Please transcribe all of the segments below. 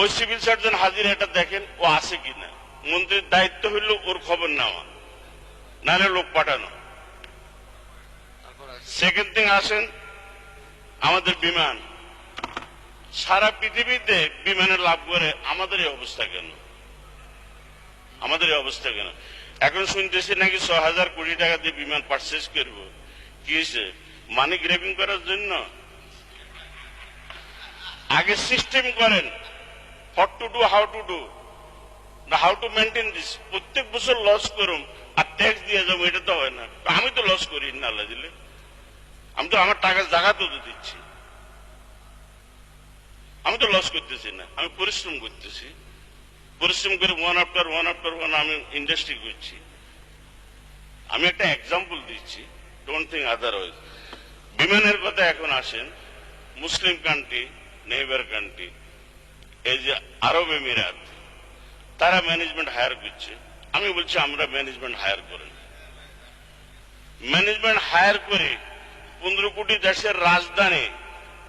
ওই civil surgeon হাজির এটা দেখেন, ও আছে কিনা? মন্ত্রীর দায়িত্ব হইল ওর খবর নেওয়া, নাহলে লোক পাঠানো। সেকেন্ড থিং আসেন, আমাদের বিমান। সারা পৃথিবীতে বিমানের লাভ করে আমাদের এই অবস্থা কেন? আমাদের এই অবস্থা কেন? এখন শুনতেছি নাকি ছ হাজার কোটি টাকা দিয়ে বিমান পারচেস করব। কি হয়েছে? মানি গ্রেভিং করার জন্য? আগে সিস্টেম করেন। Hot to do how to do না হাউ টু মেনটেন দিস প্রত্যেক বছর লস করুম আর ট্যাক্স দিয়ে যাব, এটা তো হয় না। আমি তো লস করি না আল্লাহ দিলে। আমি তো আমার টাকা জায়গা তো দিচ্ছি। আমি তো লস করতেছি না, আমি পরিশ্রম করতেছি। পরিশ্রম করে one after one after one আমি ইন্ডাস্ট্রি করছি। আমি একটা এক্সাম্পল দিচ্ছি ডোন্ট থিঙ্ক আদারওয়াইজ বিমানের কথা এখন আসেন মুসলিম কান্ট্রি নেইবার কান্ট্রি এই যে আরব এমিরাত, তারা ম্যানেজমেন্ট হায়ার করছে। আমি বলছি, আমরা ম্যানেজমেন্ট হায়ার করেন ম্যানেজমেন্ট হায়ার করে পনেরো কোটি দেশের রাজধানী,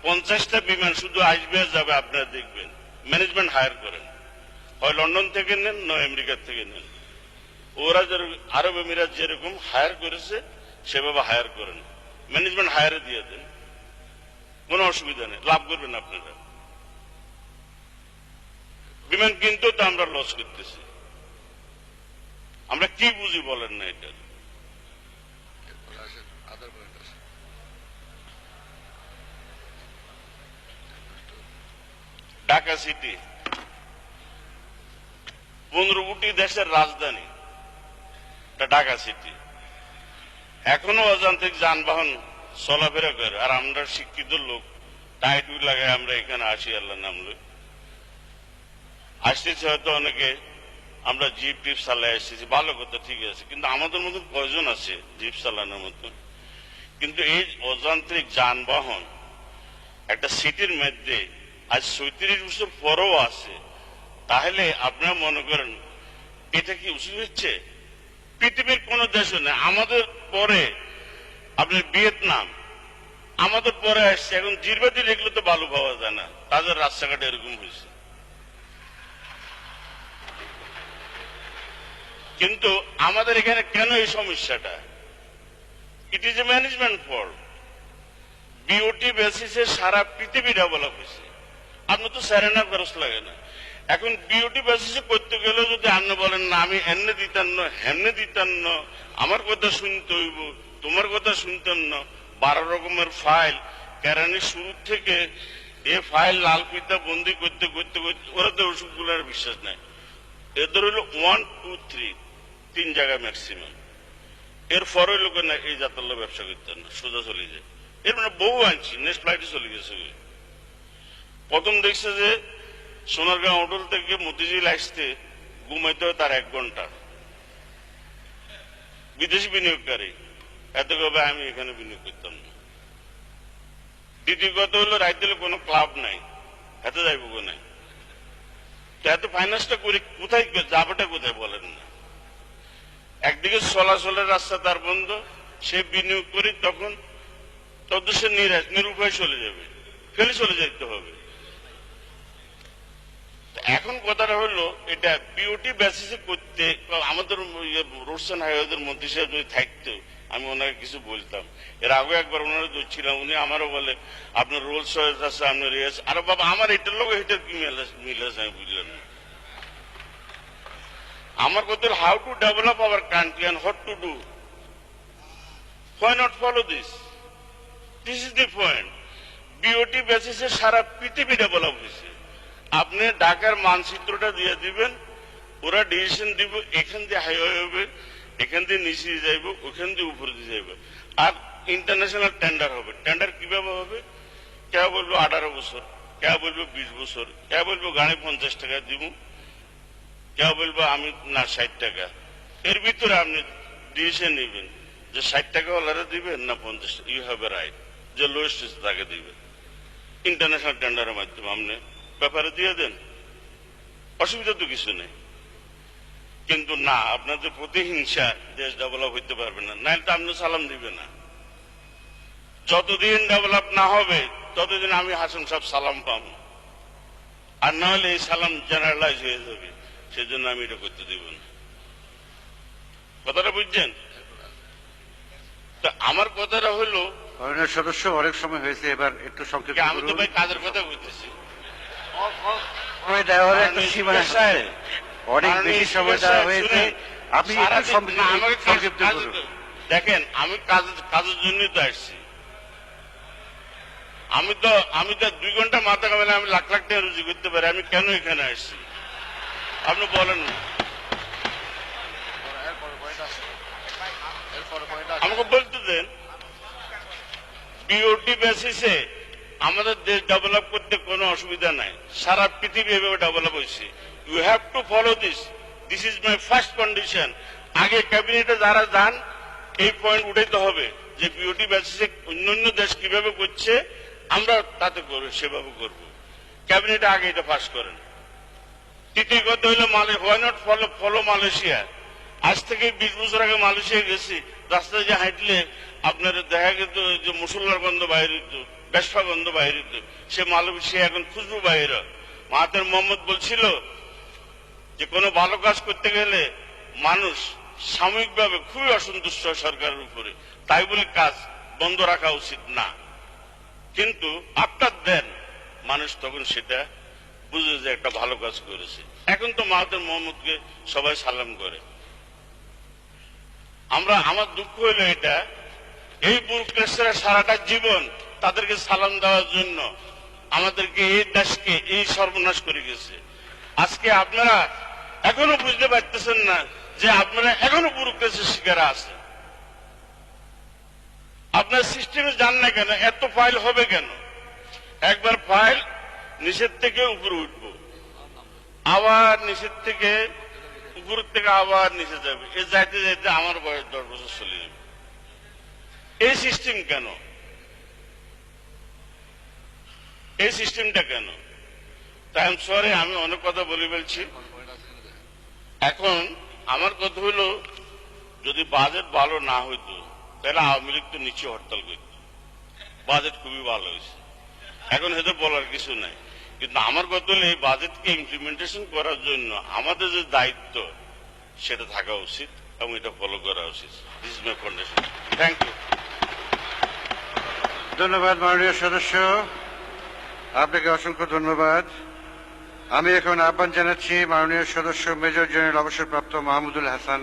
পঞ্চাশটা বিমান শুধু আসবে, যাবে, আপনারা দেখবেন। ম্যানেজমেন্ট হায়ার করেন হয় লন্ডন থেকে নেন, নয় আমেরিকার থেকে নেন। ওরা আরব আমিরাত যেরকম হায়ার করেছে, সেভাবে হায়ার করেন ম্যানেজমেন্ট হায়ারে দিয়ে দেন। কোনো অসুবিধা নেই। লাভ করবেন আপনারা। বিমান কিনতেও তো আমরা লস করতেছি। আমরা কি বুঝি বলেন না এটা? ঢাকা সিটি পনেরো কোটি দেশের রাজধানী ঢাকা সিটি এখনও অযান্ত্রিক যানবাহন চলাফেরা করে, আর আমরা শিক্ষিত লোক, টাইট লাগাই আমরা এখানে আসি আল্লাহ নাম লই। আসতেছে হয়তো অনেকে, আমরা জিপ টিপ চালাই আসতেছি, ভালো কথা, ঠিক আছে। কিন্তু আমাদের মতন কয়জন আছে জিপ চালানোর মতন কিন্তু এই অযান্ত্রিক যানবাহন একটা সিটির মধ্যে, আজ সৈত্রিশ বছর পরও আছে। তাহলে আপনারা মনে করেন, এটা কি উচিত হচ্ছে? পৃথিবীর কোন দেশে নেই। আমাদের পরে আপনার ভিয়েতনাম, আমাদের পরে আসছে। এখন জিরবাদি এগুলো তো ভালো পাওয়া যায় না। তাদের রাস্তাঘাট এরকম হয়েছে। কিন্তু আমাদের এখানে কেন এই সমস্যাটা? It is a management fault BOT বেসিসে সারা পৃথিবী ডেভেলপ হয়েছে। আপনি তো স্যারেনার খরচ লাগে না। এখন বিওটি বেসিসে করতে গেলে যদি আপনি বলেন, না, আমি এমনি দিতাম না, হেমনে দিতাম না, আমার কথা শুনতে হইব, তোমার কথা শুনতাম না, বারো রকমের ফাইল কেরানি শুরু থেকে এ ফাইল লাল পিতা বন্দি করতে করতে করতে ওরা তো ওষুধগুলোর বিশ্বাস নাই। এদের হলো ওয়ান টু থ্রি তিন জায়গায় ম্যাক্সিমাম এর পরে লোকে না এই জাতাল্লা ব্যবসা করতেন না, সোজা চলে যায়। এর মানে বহু আনছি নেক্সট ফ্লাইটে চলে গেছে প্রথম দেখছে যে সোনারগাঁও হোটেল থেকে মতিঝিল আসতে ঘুমাইতে হয় তার এক ঘণ্টা। বিদেশি বিনিয়োগকারী, এত কবে আমি এখানে বিনিয়োগ করতাম না। দ্বিতীয় কথা হলো রাইতেলে কোনো ক্লাব নাই, এত যাইব নাই তো এত ফাইন্যান্সটা করে, কোথায় যাবেটা কোথায় বলেন না। একদিকে চলাচলের রাস্তা তার বন্ধ, সে বিনিয়োগ করে তখন সে নিরাশ, নিরুপায় চলে যাবে। ফেলে চলে যেতে হবে। এখন কথাটা হলো, এটা বিওটি বেসিসে করতে, আমাদের রোডসেন হাইওয়েদের মন্ত্রী সাহেব যদি থাকতো, আমি ওনাকে কিছু বলতাম। এর আগে একবার ওনারা ছিলাম উনি আমারও বলে, আপনার রোলস রয়েস আছে, আপনার রেস আরে বাবা, আমার এটার লোক এটার কি মিলে আমি বুঝলাম না। আমার কথা how to develop our country and what to do why not follow this this is the point BOT বেসিসে সারা পৃথিবী ডেভেলপ হয়েছে। আপনি ঢাকার মানচিত্রটা দিয়ে দিবেন, ওরা ডিসিশন দিব, এখান দিয়ে হাইওয়ে হবে, এখান দিয়ে নিচে যাইব, ওখান দিয়ে উপরে দিয়ে যাইব। আর ইন্টারন্যাশনাল টেন্ডার হবে। টেন্ডার কীভাবে হবে? কে বলব আঠারো বছর, কে বলব বিশ বছর, কে বলব গাড়ি পঞ্চাশ টাকা দিব কেউ বলব আমি না ষাট টাকা। এর ভিতরে আপনি ডিসিশন নেবেন যে ষাট টাকা ওলারা দিবেন না পঞ্চাশ ইউ হ্যাভ এ রাইট যে লোয়েস্ট তাকে দিবেন। ইন্টারন্যাশনাল টেন্ডারের মাধ্যমে আপনি ব্যাপারে দিয়ে দেন। অসুবিধা তো কিছু নেই। কিন্তু না আপনাদের প্রতিহিংসা দেশ ডেভেলপ হইতে পারবে না নাহলে তো আপনি সালাম দিবে না। যতদিন ডেভেলপ না হবে, ততদিন আমি হাসান সাহেব সালাম পাবো। আর নাহলে এই সালাম জেনারেলাইজ হয়ে যাবে। সেজন্য আমি এটা করতে দেব না। কথাটা বুঝছেন? আমার কথাটা হলো মাননীয় সদস্য অনেক সময় হয়েছে এবার একটু সংক্ষিপ্ত যে আমি তো ভাই কাজের কথা বলতেছি। অনেক বেশি সময় দেওয়া হয়েছে। আপনি সংক্ষিপ্ত দেখেন আমি কাজের জন্যই তো আসছি। আমি তো আমি তো দুই ঘণ্টা মাথা কামালে আমি লাখ লাখ টাকা রুজি করতে পারি আমি কেন এখানে আসছি? আপনি বলেন। আমাকে বলতে দেন বিওটি বেসিসে আমাদের দেশ ডেভেলপ করতে কোনো অসুবিধা নাই। সারা পৃথিবী এভাবে ডেভেলপ হয়েছে। You have to follow this this is my first condition আগে ক্যাবিনেটে যারা যান, এই পয়েন্ট উঠাইতে হবে যে বিওটি বেসিসে অন্যান্য দেশ কীভাবে করছে, আমরা তাতে করব সেভাবে করব। ক্যাবিনেটে আগে এটা পাস করেন। তৃতীয় কথা হইল মালে why not follow follow Malaysia আজ থেকে বিশ বছর আগে মালয়েশিয়া গেছি। রাস্তায় যে হাঁটলে আপনার দেখা গেত যে মুসল্লার গন্ধ বাইর হইতো বেশফা গন্ধ বাইর হইতো। সে মালয়েশিয়া এখন খুশবু বাইর মাহাতের মোহাম্মদ বলছিল যে কোনো ভালো কাজ করতে গেলে মানুষ সাময়িকভাবে খুবই অসন্তুষ্ট হয় সরকারের উপরে। তাই বলে কাজ বন্ধ রাখা উচিত না। কিন্তু আফটার দেন, মানুষ তখন সেটা বুঝে যে একটা ভালো কাজ করেছে। এখন তো মাহাতের মোহাম্মদকে সবাই সালাম করে। আমরা, আমার দুঃখ হইল এটা, এই বুরক্রেসরা সারাটা জীবন তাদেরকে সালাম দেওয়ার জন্য আমাদেরকে এই দেশকে এই সর্বনাশ করে গেছে। আজকে আপনারা এখনও বুঝতে পারতেছেন না যে আপনারা এখনও বুরক্রেসের শিকার আছেন। আপনার সিস্টেমে যান না কেন? এত ফাইল হবে কেন? একবার ফাইল নিচের থেকে উপরে উঠবো। আবার নিচের থেকে উপরের থেকে আবার নিচে যাবে এ যাইতে যাইতে আমার বয়স দশ বছর চলে যাবে। এই সিস্টেম কেন? এই সিস্টেমটা কেন? তাই সরে আমি অনেক কথা বলে ফেলছি। এখন আমার কথা হলো, যদি বাজেট ভালো না হইতো, তাহলে আওয়ামী লীগ তো নিচে হরতাল করত। বাজেট খুবই ভালো হয়েছে। এখন হয়তো বলার কিছু নাই। কিন্তু আমার বদলে এই বাজেটকে ইমপ্লিমেন্টেশন করার জন্য আমাদের যে দায়িত্ব, সেটা থাকা উচিত এবং এটা ফলো করা উচিত। This is my condition thank you ধন্যবাদ, মাননীয় সদস্য। আপনাকে অসংখ্য ধন্যবাদ। আমি এখন আহ্বান জানাচ্ছি মাননীয় সদস্য মেজর জেনারেল অবসরপ্রাপ্ত মাহমুদুল হাসান।